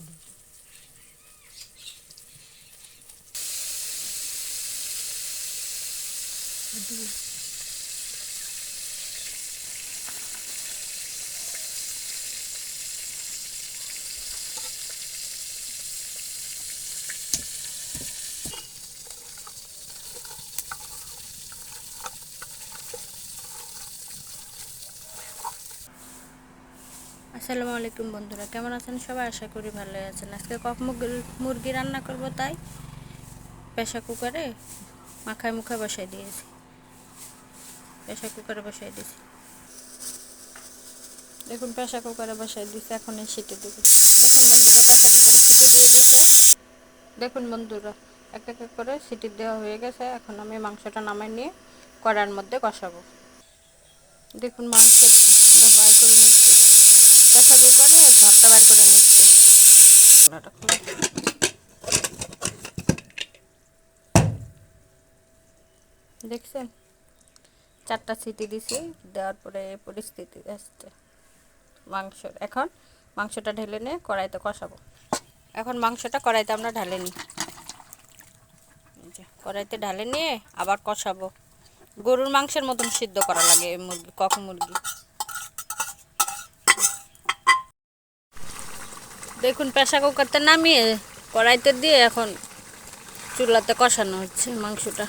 আলু দুধ আসসালামু আলাইকুম বন্ধুরা, কেমন আছেন সবাই? আশা করি ভালো আছেন। আজকে কক মুরগি- রান্না করব, তাই প্রেশার কুকারে মাখায় মুখায় বসাই দিয়েছি। প্রেশার কুকারে বসাই দিয়েছি। দেখুন, প্রেশার কুকারে বসাই দিয়েছি, এখন এই সিটি দেবো দেখুন বন্ধুরা প্রেশার কুকারে সিটি দিয়ে দিয়েছে। দেখুন বন্ধুরা, এক এক করে সিটি দেওয়া হয়ে গেছে। এখন আমি মাংসটা নামাই নিয়ে কড়ার মধ্যে কষাবো। দেখুন মাংসটা বার করে প্রেশার কুকারে ভাতটা বার করে চুলাটা খুলে দেখছেন? চারটা সিটি দিছি দেওয়ার পরে পরিস্থিতি আসছে। মাংস এখন মাংসটা ঢেলে নিয়ে কড়াইতে কষাবো। এখন মাংসটা কড়াইতে আমরা ঢালে নিই যে, কড়াইতে ঢালে নিয়ে আবার কষাবো। গরুর মাংসের মতন সিদ্ধ করা লাগে এই মুরগি কক মুরগি। দেখুন প্রেশার কুকারতে নামিয়ে কড়াইতে দিয়ে এখন চুলাতে কষানো হচ্ছে মাংসটা।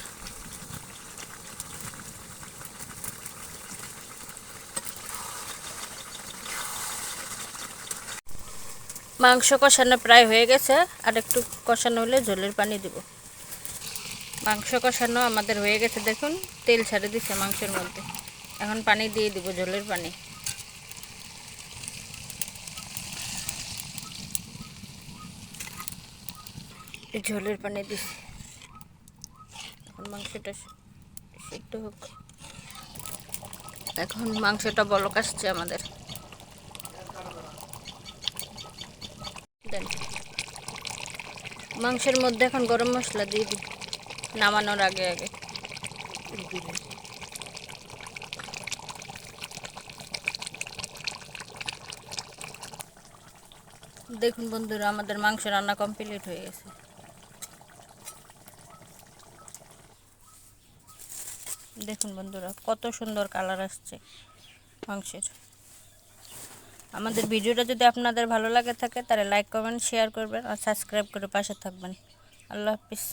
মাংস কষানো প্রায় হয়ে গেছে, আর একটু কষানো হলে ঝোলের পানি দিব। মাংস কষানো আমাদের হয়ে গেছে, দেখুন, তেল ছাড়ে দিছে মাংসের মধ্যে। এখন পানি দিয়ে দিব ঝোলের পানি। ঝোলের পানি দিছি। এখন মাংসটা সিদ্ধ হোক। এখন মাংসটা বলক আসছে আমাদের। দেন। মাংসের মধ্যে এখন গরম মশলা দিয়ে দিই, নামানোর আগে আগে। দেখুন বন্ধুরা, আমাদের মাংস রান্না কমপ্লিট হয়ে গেছে। দেখুন বন্ধুরা, কত সুন্দর কালার আসছে মাংসের। আমাদের ভিডিওটা যদি আপনাদের ভালো লাগে থাকে, তাহলে লাইক কমেন্ট শেয়ার করবেন আর সাবস্ক্রাইব করে পাশে থাকবেন। আল্লাহ হাফিজ।